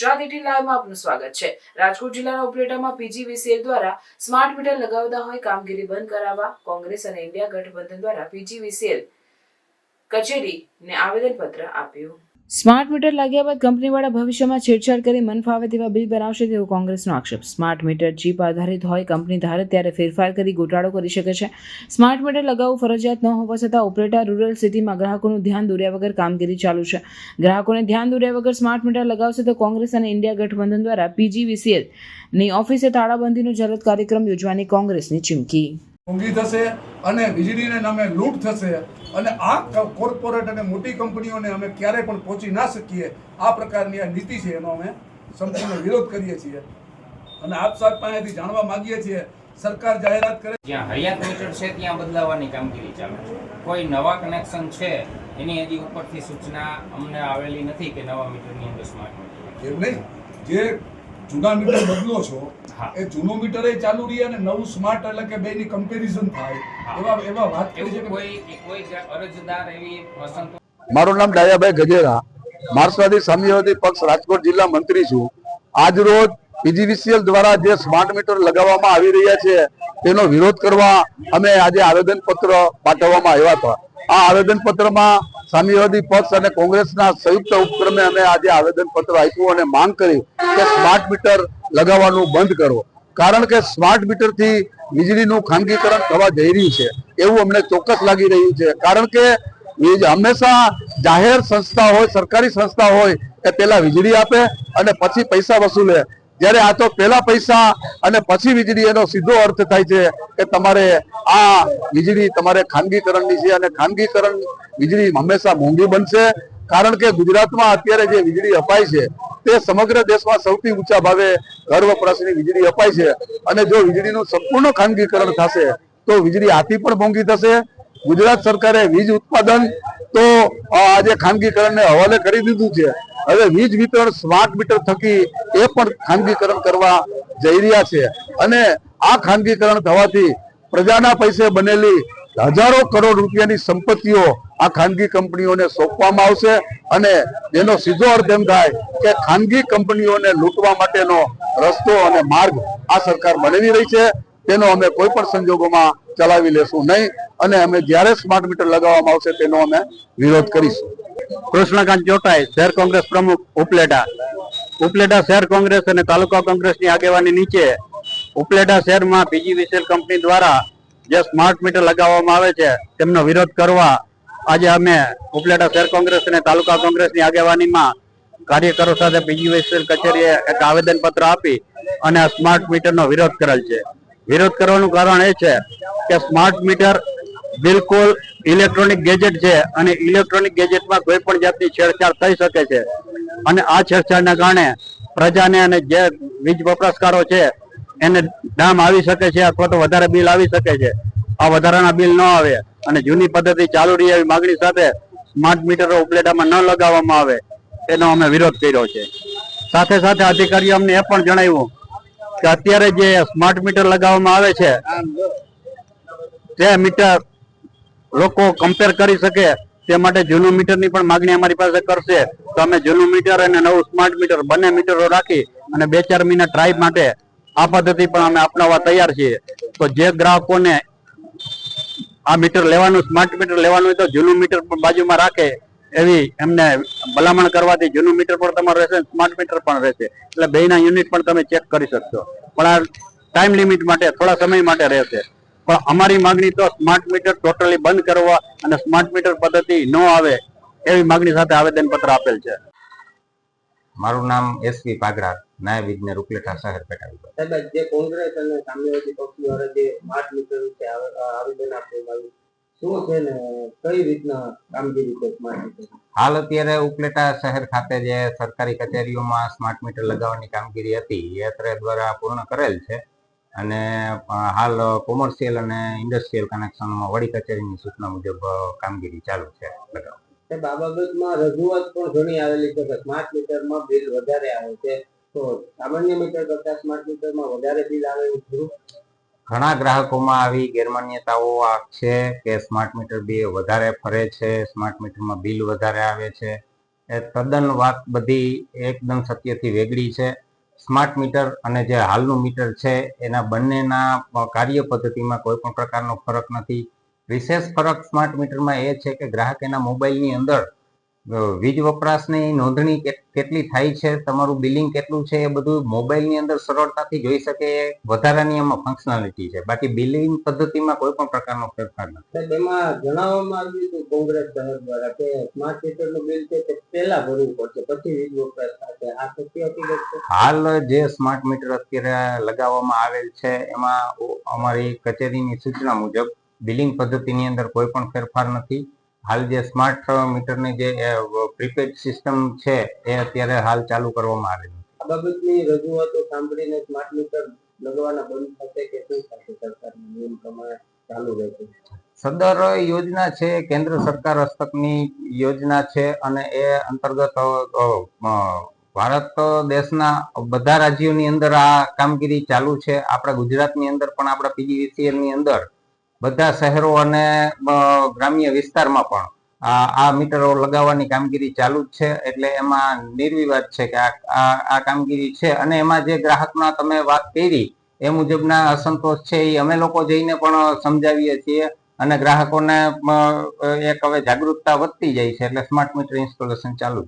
Gujarat at લાઈવમાં આપનું સ્વાગત છે. રાજકોટ જિલ્લાના ઉપલેટામાં પીજીવીસીએલ દ્વારા સ્માર્ટ મીટર લગાવતા હોય કામગીરી બંધ કરાવવા કોંગ્રેસ અને ઇન્ડિયા ગઠબંધન દ્વારા પીજીવીસીએલ કચેરીને આવેદનપત્ર આપ્યું. સ્માર્ટ મીટર લાગ્યા બાદ કંપનીવાળા ભવિષ્યમાં છેડછાડ કરી મન ફાવે તેવા બિલ બનાવશે તેવો કોંગ્રેસનો આક્ષેપ. સ્માર્ટ મીટર ચીપ આધારિત હોય કંપની ધારે ત્યારે ફેરફાર કરી ગોટાળો કરી શકે છે. સ્માર્ટ મીટર લગાવવું ફરજિયાત ન હોવા છતાં ઓપરેટર રૂરલ સિટીમાં ગ્રાહકોનું ધ્યાન દોર્યા વગર કામગીરી ચાલુ છે. ગ્રાહકોને ધ્યાન દોર્યા વગર સ્માર્ટ મીટર લગાવશે તો કોંગ્રેસ અને ઇન્ડિયા ગઠબંધન દ્વારા પીજીવીસીએલની ઓફિસે તાળાબંધીનો જલદ કાર્યક્રમ યોજવાની કોંગ્રેસની ચીમકી. મોંઘી થશે અને વીજળીને નામે લૂંટ થશે અને આ કોર્પોરેટ અને મોટી કંપનીઓને અમે ક્યારેય પણ પહોંચી ના શકીએ. આ પ્રકારની આ નીતિ છે એનો અમે સંપૂર્ણ વિરોધ કરીએ છીએ. અને આપ સાહેબ પાસેથી જાણવા માંગીએ છીએ સરકાર જાહેરાત કરે જ્યાં હયાત મીટર છે ત્યાં બદલાવવાની કામગીરી ચાલે છે. કોઈ નવા કનેક્શન છે એની હજી ઉપરથી સૂચના અમને આવેલી નથી કે નવા મીટરની અંદર સ્માર્ટ મીટર એમ નહીં. જે જૂના મીટર બદલો છો એ જૂનો મીટર એ ચાલુ રહી અને નવું સ્માર્ટ એટલે કે બેની કમ્પેરિઝન થાય. એવા એવા વાત કરી છે કે કોઈ કોઈ અરજદાર એવી પસંદ મારું નામ ડાયાભાઈ ગજેરા. માર્ક્સવાદી સામ્યવાદી પક્ષ રાજકોટ જિલ્લા મંત્રી છું. આજ રોજ પીજીવીસીએલ દ્વારા જે સ્માર્ટ મીટર લગાવવામાં આવી રહ્યા છે તેનો વિરોધ કરવા અમે આજે આવેદન પત્ર પાઠવવામાં આવ્યા હતા. આ આવેદન પત્રમાં સામ્યવાદી પક્ષ અને કોંગ્રેસના સંયુક્ત ઉપક્રમે અમે આજે આવેદન પત્ર આપ્યું અને માંગ કરી કે સ્માર્ટ મીટર લગાવવાનું બંધ કરો. કારણ કે સ્માર્ટ મીટરથી વીજળીનું ખાનગીકરણ થવા જઈ રહ્યું છે. એવું અમને ચોક્કસ લાગી રહ્યું છે. કારણ કે વીજ હંમેશા જાહેર સંસ્થા હોય, સરકારી સંસ્થા હોય, એ પેલા વીજળી આપે અને પછી પૈસા વસૂલે. જ્યારે આ તો પેલા પૈસા અને પછી વીજળી, એનો સીધો અર્થ થાય છે કે તમારે આ વીજળી તમારે ખાનગીકરણની છે અને ખાનગીકરણ વીજળી હંમેશા મોંઘી બનશે. કારણ કે ગુજરાતમાં અત્યારે જે વીજળી અપાય છે, તે સમગ્ર દેશમાં સૌથી ઊંચા ભાવે ઘર વપરાશની વીજળી અપાય છે. અને જો વીજળીનું સંપૂર્ણ ખાનગીકરણ થશે, તો વીજળી આથી પણ મોંઘી થશે. ગુજરાત સરકારે વીજ ઉત્પાદન તો આજે ખાનગીકરણને હવાલે કરી દીધું છે. હવે વીજ વિતરણ સ્માર્ટ મીટર થકી એ પણ ખાનગીકરણ કરવા જઈ રહ્યા છે. અને આ ખાનગીકરણ થવાથી પ્રજાના પૈસે બનેલી હજારો કરોડ રૂપિયાની સંપત્તિઓ આ ખાનગી કંપનીઓને સોંપવામાં આવશે અને એનો સીધો અર્થ એમ થાય કે ખાનગી કંપનીઓને લૂંટવા માટેનો રસ્તો અને માર્ગ આ સરકાર બનાવી રહી છે. તેનો અમે કોઈ પણ સંજોગોમાં ચલાવી લેશું નહીં અને અમે જ્યારે સ્માર્ટ મીટર લગાવવામાં આવશે તેનો અમે વિરોધ કરીશું. કૃષ્ણકાંત ચોટાઈ, શહેર કોંગ્રેસ પ્રમુખ ઉપલેટા. ઉપલેટા શહેર કોંગ્રેસ અને તાલુકા કોંગ્રેસની આગેવાની નીચે ઉપલેટા શહેરમાં પીજીવીસીએલ કંપની દ્વારા જે સ્માર્ટ મીટર લગાવવામાં આવે છે, તેમનો વિરોધ કરવા આજે અમે ઉપલેટા શહેર કોંગ્રેસ અને તાલુકા કોંગ્રેસની આગેવાનીમાં કાર્યકરો સાથે પીજીવીસીએલ કચેરીએ એક આવેદન પત્ર આપી અને આ સ્માર્ટ મીટરનો વિરોધ કરેલ છે. વિરોધ કરવાનું કારણ એ છે કે સ્માર્ટ મીટર બિલકુલ ઇલેક્ટ્રોનિક ગેજેટ છે અને ઇલેક્ટ્રોનિક ગેજેટમાં કોઈ પણ જાતની છેડછાડ થઈ શકે છે. અને આ છેડછાડના કારણે પ્રજાને અને જે વીજ વપરાશકારો છે, એને દામ આવી શકે છે, અથવા તો વધારે બિલ આવી શકે છે. આ વધારાના બિલ ન આવે અને જૂની પદ્ધતિ ચાલુ રહી એવી માગણી સાથે સ્માર્ટ મીટરો ઉપલેટામાં ન લગાવવામાં આવે, એનો અમે વિરોધ કર્યો છે. સાથે સાથે અધિકારીઓ અમને એ પણ જણાવ્યું કે અત્યારે જે સ્માર્ટ મીટર લગાવવામાં આવે છે, તે મીટર લોકો કમ્પેર કરી શકે તે માટે જૂનું મીટરની પણ માગણી અમારી પાસે કરશે. તો અમે જૂનું મીટર અને નવું સ્માર્ટ મીટર બંને મીટરો રાખી અને બે ચાર મહિના ટ્રાય માટે આ પદ્ધતિ પણ અમે અપનાવવા તૈયાર છીએ. તો જે ગ્રાહકોને આ મીટર લેવાનું સ્માર્ટ મીટર લેવાનું હોય તો જૂનું મીટર પણ બાજુમાં રાખે. એવી એમને ભલામણ કરવાથી જૂનું મીટર પણ તમારું રહેશે સ્માર્ટ મીટર પણ રહેશે. એટલે બેના યુનિટ પણ તમે ચેક કરી શકશો. પણ આ ટાઈમ લિમિટ માટે, થોડા સમય માટે રહેશે. પણ અમારી માંગણી તો સ્માર્ટ મીટર ટોટલી બંધ કરવા અને સ્માર્ટ મીટર પદ્ધતિ ન આવે એવી માંગણી સાથે આવેદન પત્ર આપેલ છે. મારું નામ એસવી પાગરા નાયબ ઇજનેર ઉપલેટા શહેર પેટા વિભાગ સાહેબ જે કોંગ્રેસ અને સામ્યવાદી પક્ષ દ્વારા જે સ્માર્ટ મીટર વિશે આવેદન આપવામાં આવ્યું શું છે ને કઈ રીતના કામગીરી છે સ્માર્ટ મીટર હાલ અત્યારે ઉપલેટા શહેર ખાતે જે સરકારી કચેરીઓમાં સ્માર્ટ મીટર લગાવવાની કામગીરી હતી એ અત્રે દ્વારા પૂર્ણ કરેલ છે. અને હાલ કોમર્શિયલ અને ઇન્ડસ્ટ્રીયલ કનેક્શનમાં વડી કચેરીની સૂચના મુજબ કામગીરી ચાલુ છે. સાહેબ બાબતમાં રજૂઆત પણ ઘણી આવેલી છે કે સ્માર્ટ મીટરમાં બિલ વધારે આવે છે. તો સામાન્ય મીટર કરતા સ્માર્ટ મીટરમાં વધારે બિલ આવે એવું ખરું? ઘણા ગ્રાહકોમાં આવી ગેરમાન્યતાઓ છે કે સ્માર્ટ મીટર બી વધારે ફરે છે સ્માર્ટ મીટરમાં બિલ વધારે આવે છે. એ તદ્દન વાત બધી એકદમ સત્યથી વેગળી છે. સ્માર્ટ મીટર અને જે હાલનું મીટર છે, એના બંનેના કાર્ય પદ્ધતિમાં કોઈ પણ પ્રકારનો ફરક નથી. વિશેષ ફરક સ્માર્ટ મીટરમાં એ છે કે ગ્રાહક એના મોબાઈલની અંદર વીજ વપરાશની નોંધણી કેટલી થાય છે? તમારું બિલિંગ કેટલું છે? એ બધું મોબાઈલની અંદર સરળતાથી જોઈ શકે એ વધારાની એમાં ફંક્શનાલિટી છે. બાકી બિલિંગ પદ્ધતિમાં કોઈ પણ પ્રકારનો ફેરફાર નથી. તેમાં જણાવવામાં આવ્યું હતું કોંગ્રેસ શહેર દ્વારા કે સ્માર્ટ મીટરનું બિલ છે તે પહેલા ભરવું પડશે પછી વીજ વપરાશ થશે. આ સત્ય હકીકત છે? હાલ જે સ્માર્ટ મીટર અત્યારે લગાવવામાં આવેલ છે એમાં અમારી કચેરીની સૂચના મુજબ બિલિંગ પદ્ધતિની અંદર કોઈ પણ ફેરફાર નથી. હાલ જે સ્માર્ટ મીટરની જે પ્રીપેડ સિસ્ટમ છે એ અત્યારે હાલ ચાલુ કરવામાં આવે છે. આ બાબતની રજૂઆતો સાંભળીને સ્માર્ટ મીટર લગવાના બંધ થશે કે શું થશે સરકારના નિયમ પ્રમાણે ચાલુ રહેશે સદર યોજના છે કેન્દ્ર સરકાર હસ્તકની યોજના છે અને એ અંતર્ગત ભારત દેશના બધા રાજ્યોની અંદર આ કામગીરી ચાલુ છે આપણા ગુજરાતની અંદર પણ આપણા પીજીવીસીએલની અંદર બધા શહેરો અને ગ્રામ્ય વિસ્તારમાં પણ આ મીટરો લગાવવાની કામગીરી ચાલુ જ છે. એટલે એમાં નિર્વિવાદ છે કે આ કામગીરી છે. અને એમાં જે ગ્રાહકના તમે વાત કરી, એ મુજબના અસંતોષ છે. એ અમે લોકો જઈને પણ સમજાવીએ છીએ અને ગ્રાહકોને એક હવે જાગૃતતા વધતી જાય છે. એટલે સ્માર્ટ મીટર ઇન્સ્ટોલેશન ચાલુ